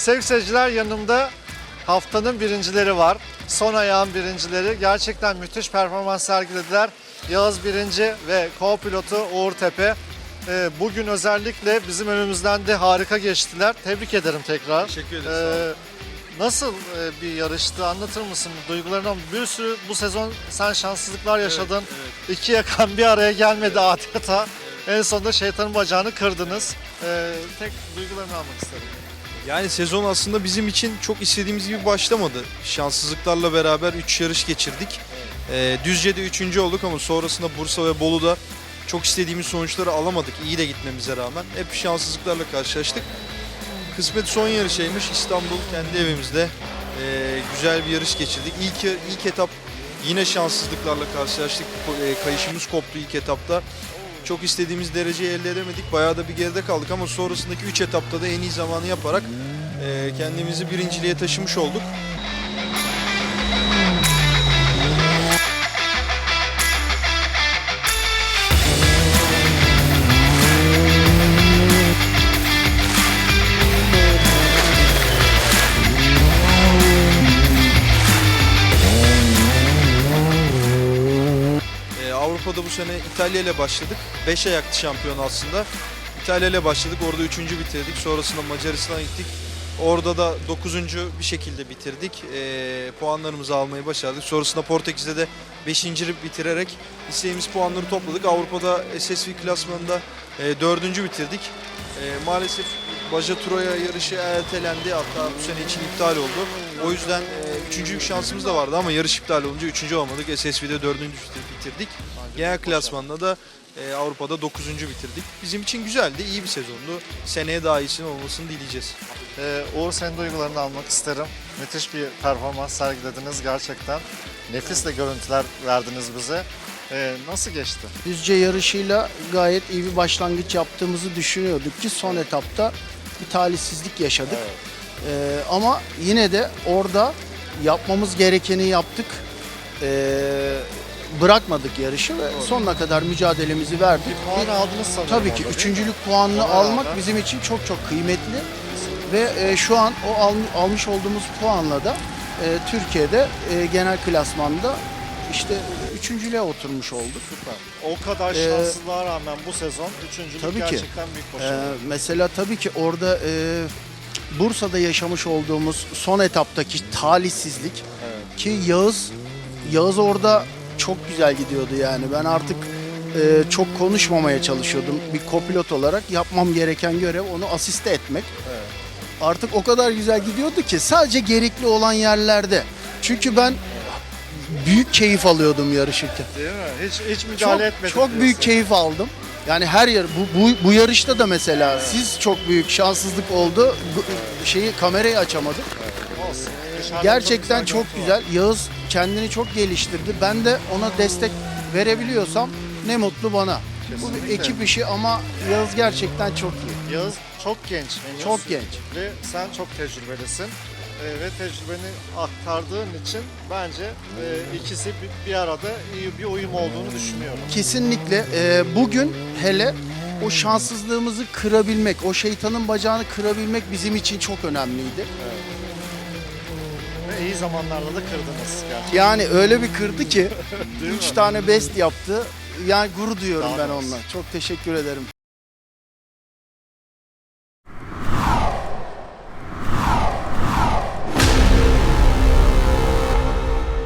Sevgili seyirciler yanımda haftanın birincileri var. Son ayağın birincileri. Gerçekten müthiş performans sergilediler. Yağız birinci ve co-pilotu Uğur Tepe. Ee, bugün özellikle bizim önümüzden de harika geçtiler. Tebrik ederim tekrar. Teşekkür ederim, sağ olun. Ee, nasıl e, bir yarıştı anlatır mısın duygularını? Bir sürü bu sezon sen şanssızlıklar yaşadın. İki yakan bir araya gelmedi adeta. En sonunda şeytanın bacağını kırdınız. Ee, tek duygularını almak isterim. Yani sezon aslında bizim için çok istediğimiz gibi başlamadı. Şanssızlıklarla beraber 3 yarış geçirdik. Ee, Düzce'de 3. olduk ama sonrasında Bursa ve Bolu'da çok istediğimiz sonuçları alamadık. İyi de gitmemize rağmen. Hep şanssızlıklarla karşılaştık. Kısmet son yarışıymış. İstanbul kendi evimizde ee, güzel bir yarış geçirdik. İlk, ilk etap yine şanssızlıklarla karşılaştık. E, Kayışımız koptu ilk etapta. Çok istediğimiz dereceyi elde edemedik. Bayağı da bir geride kaldık ama sonrasındaki 3 etapta da en iyi zamanı yaparak e, kendimizi birinciliğe taşımış olduk. Bu sene İtalya ile başladık. 5 ayaktı şampiyon aslında. İtalya ile başladık. Orada 3. bitirdik. Sonrasında Macaristan'a gittik. Orada da 9. bir şekilde bitirdik. E, puanlarımızı almayı başardık. Sonrasında Portekiz'de de 5. bitirerek istediğimiz puanları topladık. Avrupa'da SSV klasmanında e, 4. bitirdik. E, maalesef Baja Troya yarışı ertelendi. Hatta bu sene için iptal oldu. O yüzden e, üçüncülük şansımız da vardı ama yarış iptal olunca üçüncü olmadık. SSV'de dördüncü bitirdik. Genel klasmanda da e, Avrupa'da dokuzuncu bitirdik. Bizim için güzeldi, iyi bir sezondu. Seneye daha iyisinin olmasını dileyeceğiz. Ee, Uğur senin duygularını almak isterim. Müthiş bir performans sergilediniz gerçekten. Nefis de görüntüler verdiniz bize. Ee, nasıl geçti? Düzce yarışıyla gayet iyi bir başlangıç yaptığımızı düşünüyorduk ki son etapta bir talihsizlik yaşadık. Ee, ama yine de orada yapmamız gerekeni yaptık. Ee, bırakmadık yarışı ve sonuna kadar mücadelemizi verdik. Puan aldınız sanırım. Tabii ki orada, üçüncülük puanını Ona almak rağmen- bizim için çok çok kıymetli. Ve e, şu an o al- almış olduğumuz puanla da e, Türkiye'de e, genel klasmanda işte üçüncülüğe oturmuş olduk. Süper. O kadar Ee, şanssızlığa rağmen bu sezon üçüncülük tabii ki. gerçekten büyük Ee, başarı. mesela tabii ki orada e, Bursa'da yaşamış olduğumuz son etaptaki talihsizlik Evet. ki Yağız Yağız orada çok güzel gidiyordu yani. Ben artık e, çok konuşmamaya çalışıyordum. Bir kopilot olarak yapmam gereken görev onu asiste etmek. Evet. Artık o kadar güzel gidiyordu ki sadece gerekli olan yerlerde. Çünkü ben büyük keyif alıyordum yarışırken. Değil mi? Hiç, hiç müdahale Çok, etmedik çok diyorsun. büyük keyif aldım. Yani her yer bu, bu, bu yarışta da mesela siz çok büyük şanssızlık oldu. Gu- Şeyi kamerayı açamadık. Olsun. Dışarıdan Gerçekten çok güzel. Yağız kendini çok geliştirdi. Ben de ona destek verebiliyorsam ne mutlu bana. Bu bir Kesinlikle. ekip işi ama Yağız gerçekten çok iyi. Yağız çok genç. henüz. Çok genç. Ve sen çok tecrübelisin. Ee, ve tecrübeni aktardığın için bence e, ikisi bir, bir arada iyi bir uyum olduğunu düşünüyorum. Kesinlikle e, bugün hele o şanssızlığımızı kırabilmek, o şeytanın bacağını kırabilmek bizim için çok önemliydi. Ve iyi zamanlarda da kırdınız gerçekten. Yani öyle bir kırdı ki Değil üç mi? tane best yaptı. Yani gurur duyuyorum Daha ben doğrusu. onunla. Çok teşekkür ederim.